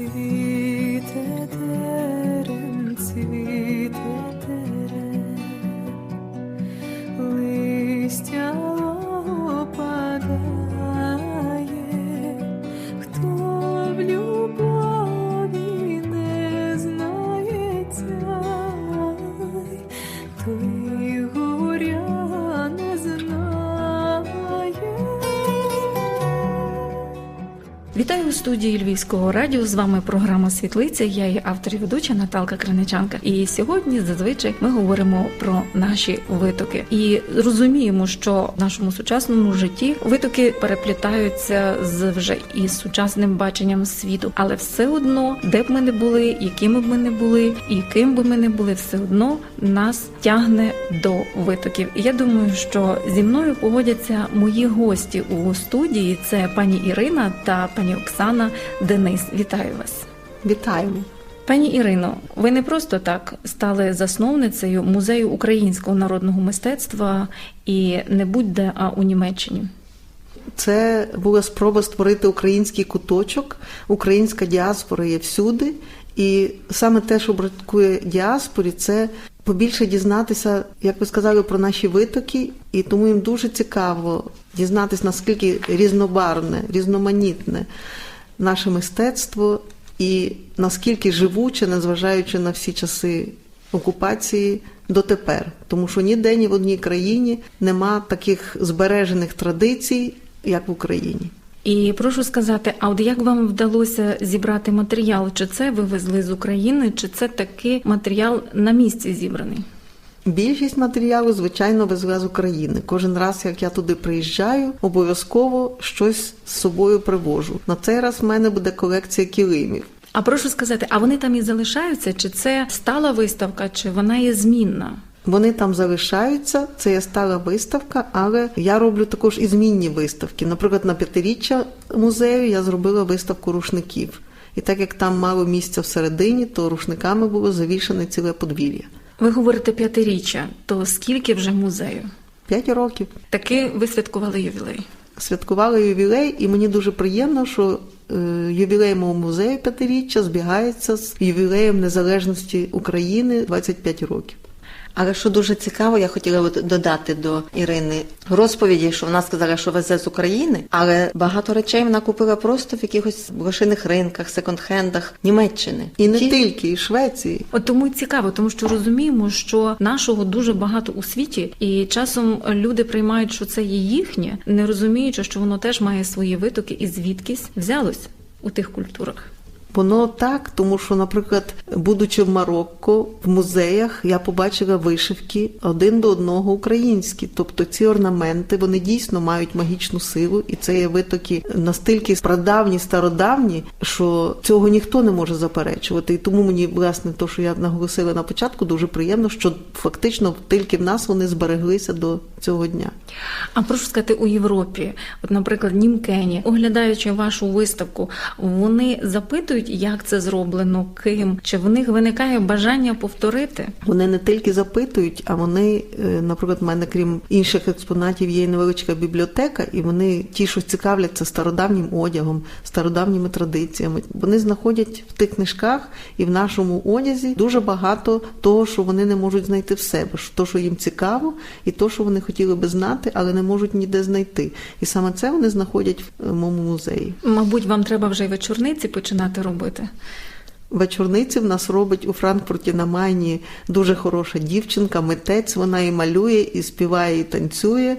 Sivit ederim sivit Вітаю у студії Львівського радіо. З вами програма Світлиця. Я є автор і ведуча Наталка Криничанка. І сьогодні зазвичай ми говоримо про наші витоки і розуміємо, що в нашому сучасному житті витоки переплітаються з вже із сучасним баченням світу, але все одно, де б ми не були, якими б ми не були, і ким би ми не були, все одно нас тягне до витоків. І я думаю, що зі мною погодяться мої гості у студії. Це пані Ірина та пані Оксана Денис. Вітаю вас. Вітаємо. Пані Ірино, ви не просто так стали засновницею музею українського народного мистецтва і не будь-де, а у Німеччині. Це була спроба створити український куточок. Українська діаспора є всюди. І саме те, що бракує діаспорі, це побільше дізнатися, як ви сказали, про наші витоки, і тому їм дуже цікаво дізнатися, наскільки різнобарвне, різноманітне наше мистецтво, і наскільки живуче, незважаючи на всі часи окупації, дотепер. Тому що ніде ні в одній країні нема таких збережених традицій, як в Україні. І прошу сказати, а от як вам вдалося зібрати матеріал? Чи це ви везли з України, чи це такий матеріал на місці зібраний? Більшість матеріалу, звичайно, везла з України. Кожен раз, як я туди приїжджаю, обов'язково щось з собою привожу. На цей раз в мене буде колекція килимів. А прошу сказати, а вони там і залишаються? Чи це стала виставка, чи вона є змінна? Вони там залишаються, це є стала виставка, але я роблю також і змінні виставки. Наприклад, на п'ятиріччя музею я зробила виставку рушників. І так як там мало місця всередині, то рушниками було завішане ціле подвір'я. Ви говорите п'ятиріччя, то скільки вже музею? П'ять років. Таки ви святкували ювілей. Святкували ювілей, і мені дуже приємно, що е, ювілей мого музею п'ятиріччя збігається з ювілеєм незалежності України 25 років. Але що дуже цікаво, я хотіла от додати до Ірини розповіді, що вона сказала, що везе з України, але багато речей вона купила просто в якихось блошиних ринках, секонд-хендах Німеччини. І не Ті- тільки, і Швеції. От тому й цікаво, тому що розуміємо, що нашого дуже багато у світі, і часом люди приймають, що це є їхнє, не розуміючи, що воно теж має свої витоки і звідкись взялось у тих культурах. Воно так, тому що, наприклад, будучи в Марокко, в музеях я побачила вишивки один до одного українські. Тобто ці орнаменти вони дійсно мають магічну силу, і це є витоки настільки прадавні, стародавні, що цього ніхто не може заперечувати. І тому мені, власне, то, що я наголосила на початку, дуже приємно, що фактично тільки в нас вони збереглися до цього дня. А прошу сказати, у Європі, от, наприклад, німкені, оглядаючи вашу виставку, вони запитують, як це зроблено, ким, чи в них виникає бажання повторити? Вони не тільки запитують, а вони, е, наприклад, в мене крім інших експонатів є невеличка бібліотека, і вони ті, що цікавляться стародавнім одягом, стародавніми традиціями. Вони знаходять в тих книжках і в нашому одязі дуже багато того, що вони не можуть знайти в себе, то, що їм цікаво, і то, що вони хотіли би знати, але не можуть ніде знайти. І саме це вони знаходять в е, моєму музеї. Мабуть, вам треба вже й вечорниці починати робити. Вечорниці в нас робить у Франкфурті на Майні дуже хороша дівчинка, митець. Вона і малює, і співає, і танцює.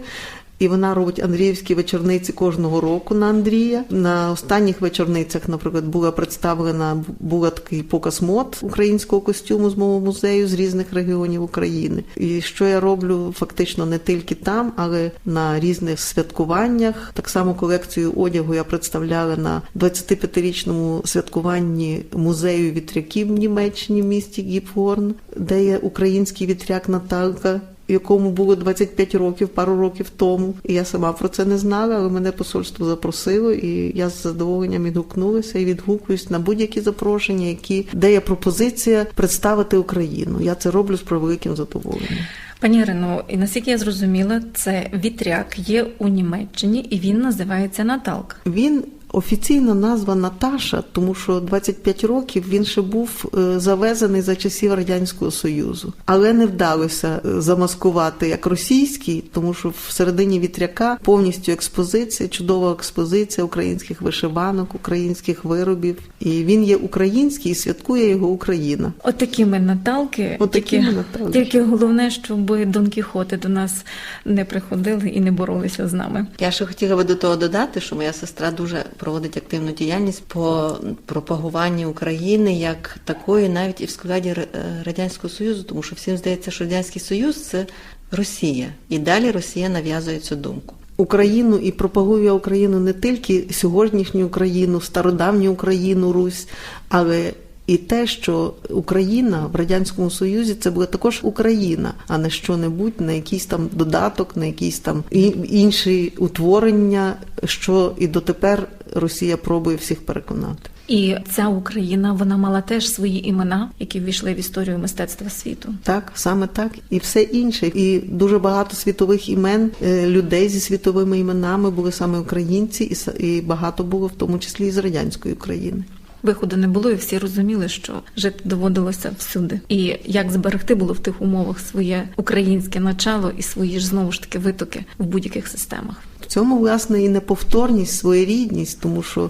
І вона робить Андріївські вечорниці кожного року на Андрія. На останніх вечорницях, наприклад, була представлена була такий показ мод українського костюму з мого музею з різних регіонів України. І що я роблю фактично не тільки там, але на різних святкуваннях. Так само колекцію одягу я представляла на 25-річному святкуванні музею вітряків в Німеччині в місті Гіпфорн, де є український вітряк Наталка якому було 25 років, пару років тому. І я сама про це не знала, але мене посольство запросило, і я з задоволенням відгукнулася і відгукуюсь на будь-які запрошення, які де є пропозиція представити Україну. Я це роблю з превеликим задоволенням. Пані Ірино, і наскільки я зрозуміла, це вітряк є у Німеччині і він називається Наталка. Він Офіційна назва Наташа, тому що 25 років він ще був е, завезений за часів радянського союзу, але не вдалося е, замаскувати як російський, тому що в середині вітряка повністю експозиція, чудова експозиція українських вишиванок, українських виробів. І він є український і святкує його Україна. От такі ми Наталки. От такі тільки, ми Наталки. тільки головне, щоб Дон Кіхоти до нас не приходили і не боролися з нами. Я ще хотіла би до того додати, що моя сестра дуже проводить активну діяльність по пропагуванні України як такої, навіть і в складі е, радянського союзу, тому що всім здається, що радянський союз це Росія, і далі Росія нав'язує цю думку. Україну і пропагує Україну не тільки сьогоднішню Україну, стародавню Україну, Русь, але і те, що Україна в радянському союзі це була також Україна, а не що-небудь, на якийсь там додаток, на якісь там інші утворення, що і дотепер Росія пробує всіх переконати. І ця Україна вона мала теж свої імена, які ввійшли в історію мистецтва світу. Так, саме так, і все інше. І дуже багато світових імен е, людей зі світовими іменами були саме українці, і і багато було в тому числі і з радянської України. Виходу не було, і всі розуміли, що жити доводилося всюди. І як зберегти було в тих умовах своє українське начало і свої ж знову ж таки витоки в будь-яких системах. В цьому власне і неповторність, своєрідність, тому що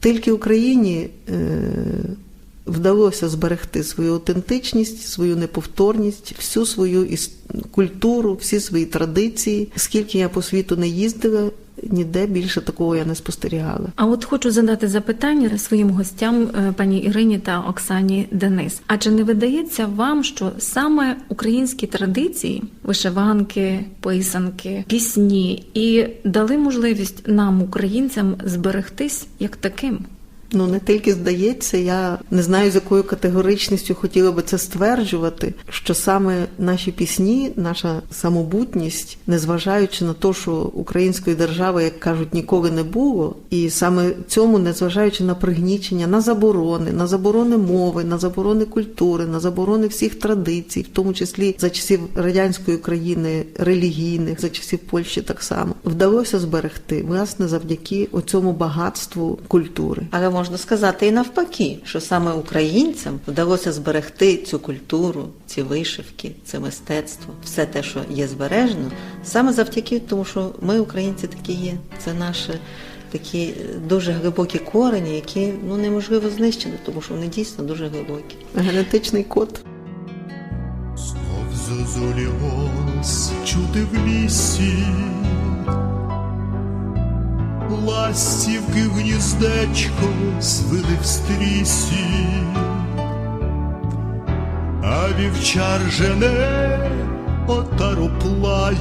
тільки Україні е, вдалося зберегти свою аутентичність, свою неповторність, всю свою культуру, всі свої традиції. Скільки я по світу не їздила, ніде більше такого я не спостерігала. А от хочу задати запитання своїм гостям, е, пані Ірині та Оксані Денис. А чи не видається вам, що саме українські традиції, вишиванки, писанки, пісні і дали можливість нам, українцям, зберегтись як таким? Ну не тільки здається, я не знаю з якою категоричністю хотіла би це стверджувати, що саме наші пісні, наша самобутність, незважаючи на те, що української держави, як кажуть, ніколи не було, і саме цьому, незважаючи на пригнічення, на заборони, на заборони мови, на заборони культури, на заборони всіх традицій, в тому числі за часів радянської країни релігійних, за часів Польщі так само, вдалося зберегти власне завдяки оцьому багатству культури. Але можна сказати і навпаки, що саме українцям вдалося зберегти цю культуру, ці вишивки, це мистецтво, все те, що є збережено, саме завдяки тому, що ми, українці, такі є. Це наші такі е, дуже глибокі корені, які ну неможливо знищити, тому що вони дійсно дуже глибокі. Генетичний код. Знов зозулі голос чути в лісі, ластівки гніздечко звили в стрісі, а вівчар жене отароплаєм,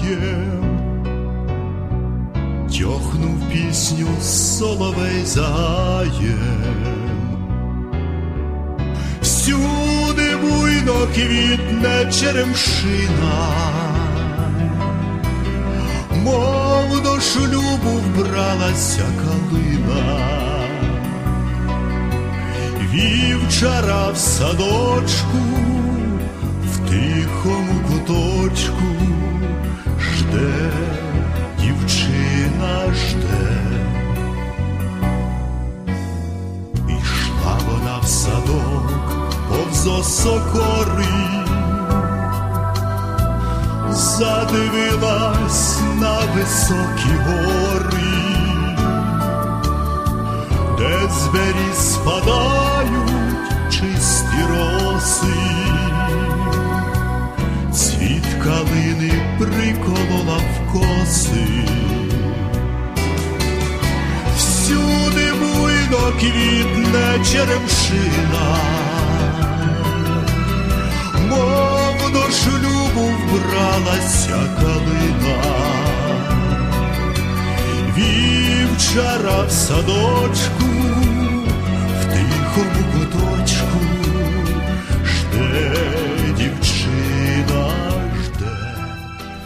тьохнув пісню соловей загаєм. Всюди буйно квітне черемшина, мов до шлюбу вбралася калина, вівчара в садочку, високі гори, де з спадають чисті роси, цвіт калини приколола в коси. Всюди буйно квітне черемшина, мов до шлюбу вбралася калина, вівчара в садочку, в тихому куточку жде дівчина.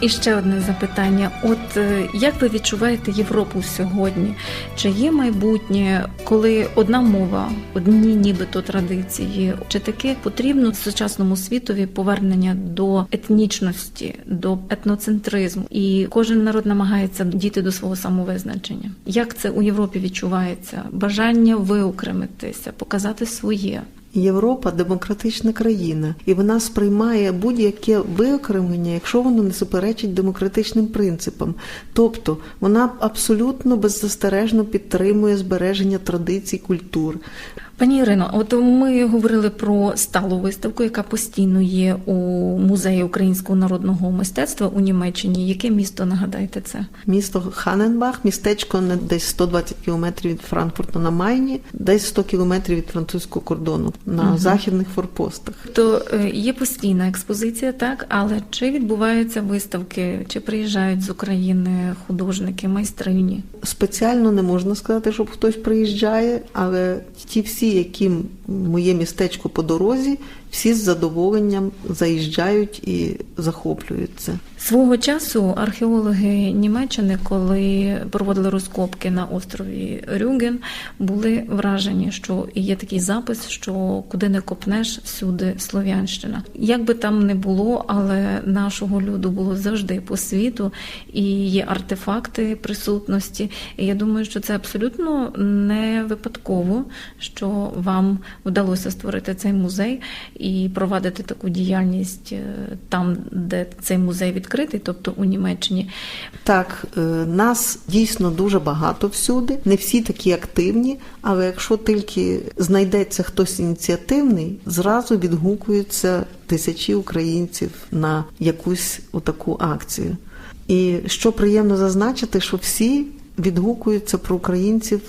І ще одне запитання: от е, як ви відчуваєте Європу сьогодні? Чи є майбутнє, коли одна мова, одні нібито традиції? Чи таке потрібно сучасному світові повернення до етнічності, до етноцентризму? І кожен народ намагається дійти до свого самовизначення? Як це у Європі відчувається? Бажання виокремитися, показати своє? Європа демократична країна, і вона сприймає будь-яке виокремлення, якщо воно не суперечить демократичним принципам. Тобто вона абсолютно беззастережно підтримує збереження традицій, культур. Пані Ірино, от ми говорили про сталу виставку, яка постійно є у музеї українського народного мистецтва у Німеччині. Яке місто нагадайте це? Місто Ханенбах, містечко десь 120 кілометрів від Франкфурта на Майні, десь 100 кілометрів від французького кордону на західних форпостах. То е, є постійна експозиція, так але чи відбуваються виставки, чи приїжджають з України художники, майстрині? Спеціально не можна сказати, щоб хтось приїжджає, але ті всі, яким моє містечко по дорозі, всі з задоволенням заїжджають і захоплюються. Свого часу археологи Німеччини, коли проводили розкопки на острові Рюген, були вражені, що є такий запис, що куди не копнеш, всюди слов'янщина. Як би там не було, але нашого люду було завжди по світу, і є артефакти присутності. І я думаю, що це абсолютно не випадково, що вам вдалося створити цей музей і провадити таку діяльність е, там, де цей музей відкритий, тобто у Німеччині. Так, е, нас дійсно дуже багато всюди, не всі такі активні, але якщо тільки знайдеться хтось ініціативний, зразу відгукуються тисячі українців на якусь отаку акцію. І що приємно зазначити, що всі відгукуються про українців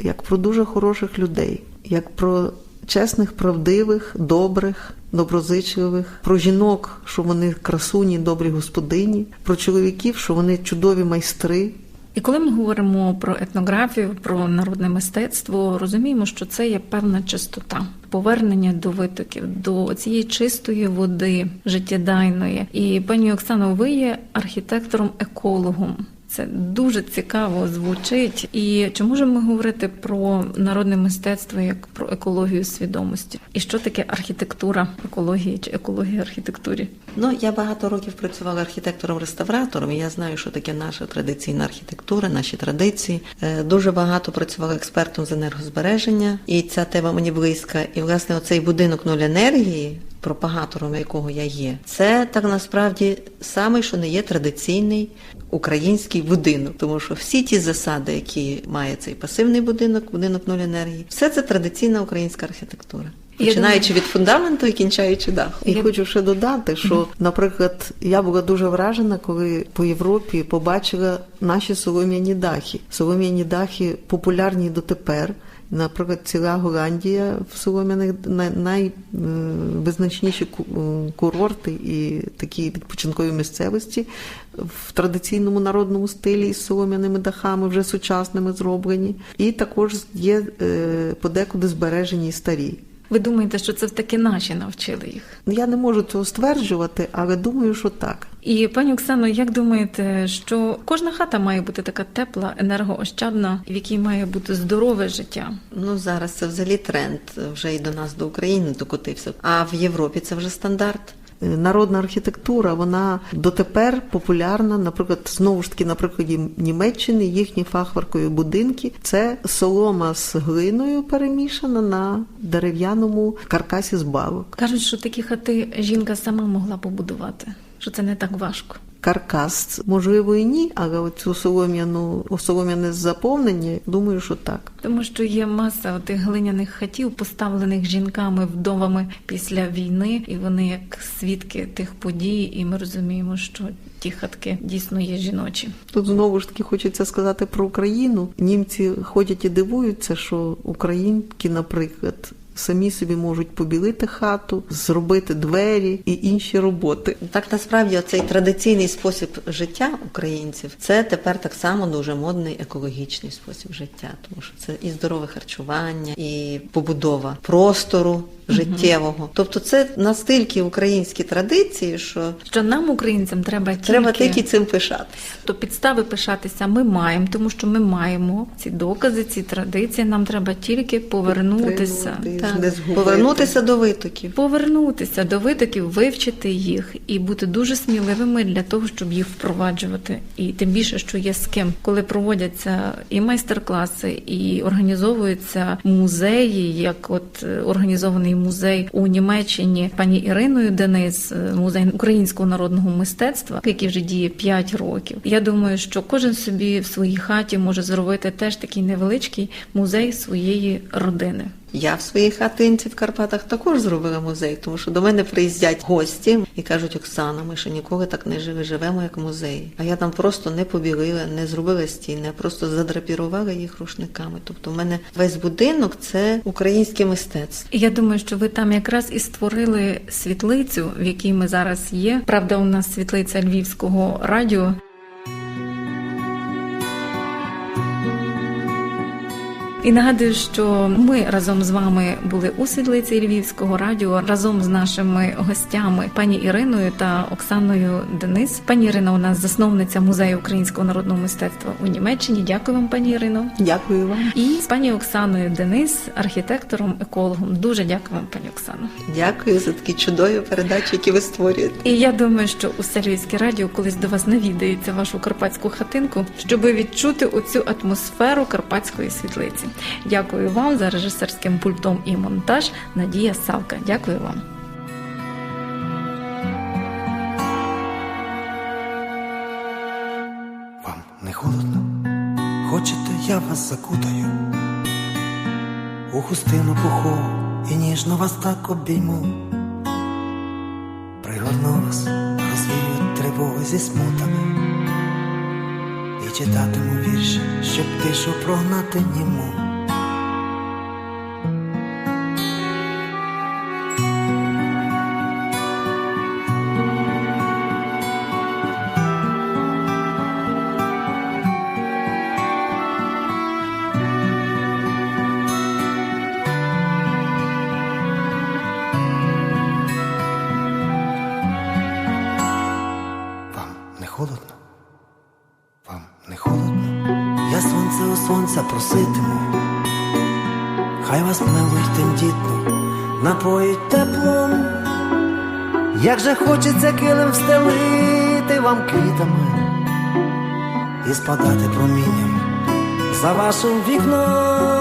як про дуже хороших людей, як про чесних, правдивих, добрих, доброзичливих, про жінок, що вони красуні, добрі господині, про чоловіків, що вони чудові майстри. І коли ми говоримо про етнографію, про народне мистецтво, розуміємо, що це є певна чистота, повернення до витоків, до цієї чистої води, життєдайної. І пані Оксано, ви є архітектором-екологом. Це дуже цікаво звучить. І чи можемо говорити про народне мистецтво як про екологію свідомості? І що таке архітектура екології чи екологія архітектурі? Ну, я багато років працювала архітектором-реставратором, і я знаю, що таке наша традиційна архітектура, наші традиції. Е, Дуже багато працювала експертом з енергозбереження, і ця тема мені близька. І власне оцей будинок нуль енергії. Пропагатором якого я є, це так насправді самий, що не є традиційний український будинок, тому що всі ті засади, які має цей пасивний будинок, будинок нуль енергії, все це традиційна українська архітектура, починаючи від фундаменту і кінчаючи дахом. І хочу ще додати, що, наприклад, я була дуже вражена, коли по Європі побачила наші солом'яні дахи. Солом'яні дахи популярні дотепер. Наприклад, ціла Голландія в солом'яних най- найвизначніші курорти і такі відпочинкові місцевості в традиційному народному стилі із солом'яними дахами, вже сучасними зроблені. І також є е, подекуди збережені старі. Ви думаєте, що це таки наші навчили їх? Я не можу цього стверджувати, але думаю, що так. І пані Оксано, як думаєте, що кожна хата має бути така тепла, енергоощадна, в якій має бути здорове життя? Ну зараз це взагалі тренд вже і до нас до України докотився. А в Європі це вже стандарт. Народна архітектура, вона дотепер популярна. Наприклад, знову ж таки, на прикладі Німеччини, їхні фахверкові будинки це солома з глиною перемішана на дерев'яному каркасі з балок. Кажуть, що такі хати жінка сама могла побудувати, що це не так важко. Каркас, можливо, і ні, але оцю солом'яну солом'яне заповнення, думаю, що так. Тому що є маса тих глиняних хатів, поставлених жінками, вдовами після війни, і вони як свідки тих подій, і ми розуміємо, що ті хатки дійсно є жіночі. Тут знову ж таки хочеться сказати про Україну. Німці ходять і дивуються, що українки, наприклад, самі собі можуть побілити хату, зробити двері і інші роботи. Так насправді цей традиційний спосіб життя українців це тепер так само дуже модний екологічний спосіб життя, тому що це і здорове харчування, і побудова простору життєвого. Тобто, це настільки українські традиції, що Що нам, українцям, треба тільки, треба тільки цим пишатися. то підстави пишатися ми маємо, тому що ми маємо ці докази, ці традиції. Нам треба тільки повернутися. Підтримувати, Так, не згубити. повернутися до витоків. Повернутися до витоків, вивчити їх і бути дуже сміливими для того, щоб їх впроваджувати. І тим більше, що є з ким, коли проводяться і майстер-класи, і організовуються музеї, як от е, організований музей у Німеччині пані Іриною Денис, е, музей українського народного мистецтва, який вже діє 5 років. Я думаю, що кожен собі в своїй хаті може зробити теж такий невеличкий музей своєї родини. Я в своїй хатинці в Карпатах також зробила музей, тому що до мене приїздять гості і кажуть: Оксана, ми ще ніколи так не жили, живемо як музей. А я там просто не побілила, не зробила стіни, а просто задрапірувала їх рушниками. Тобто, в мене весь будинок це українське мистецтво. Я думаю, що ви там якраз і створили світлицю, в якій ми зараз є. Правда, у нас світлиця Львівського радіо. І нагадую, що ми разом з вами були у світлиці Львівського радіо разом з нашими гостями пані Іриною та Оксаною Денис. Пані Ірина у нас засновниця музею українського народного мистецтва у Німеччині. Дякую вам, пані Ірино. Дякую вам. І з пані Оксаною Денис, архітектором, екологом. Дуже дякую вам, пані Оксано. Дякую за такі чудові передачі, які ви створюєте. І я думаю, що усе Львівське радіо колись до вас навідається вашу карпатську хатинку, щоб відчути оцю атмосферу карпатської світлиці. Дякую вам за режисерським пультом і монтаж. Надія Савка. Дякую вам. Вам не холодно? Хочете, я вас закутаю у хустину пухову і ніжно вас так обійму. Пригорну вас, розвію тривоги зі смутами читатиму вірші, щоб тишу прогнати німу. Сонце у сонця проситиму. Хай вас милують тендітно, напоїть теплом. Як же хочеться килим встелити вам квітами і спадати промінням за вашим вікном.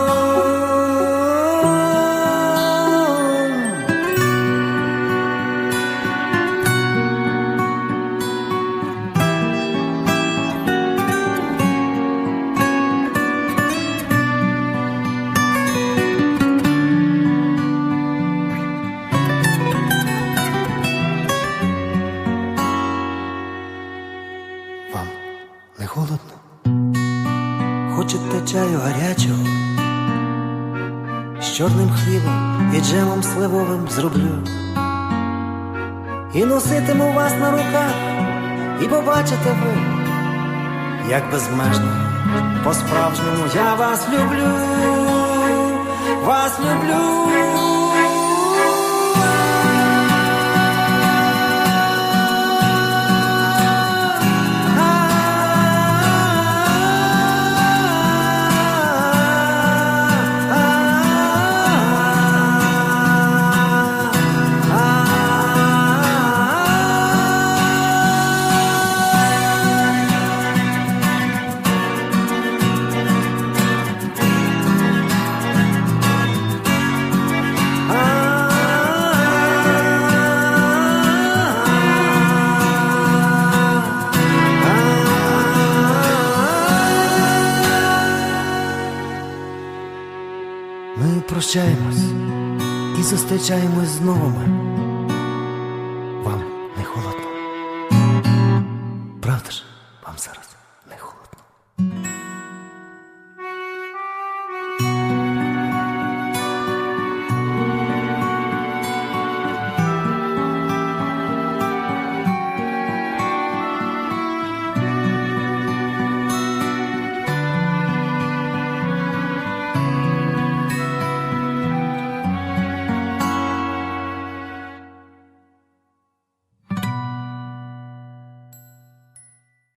Чаю гарячого? З чорним хлібом і джемом сливовим зроблю. І носитиму вас на руках, і побачите ви, як безмежно, по-справжньому я вас люблю, вас люблю. Зустрічаємось з новими.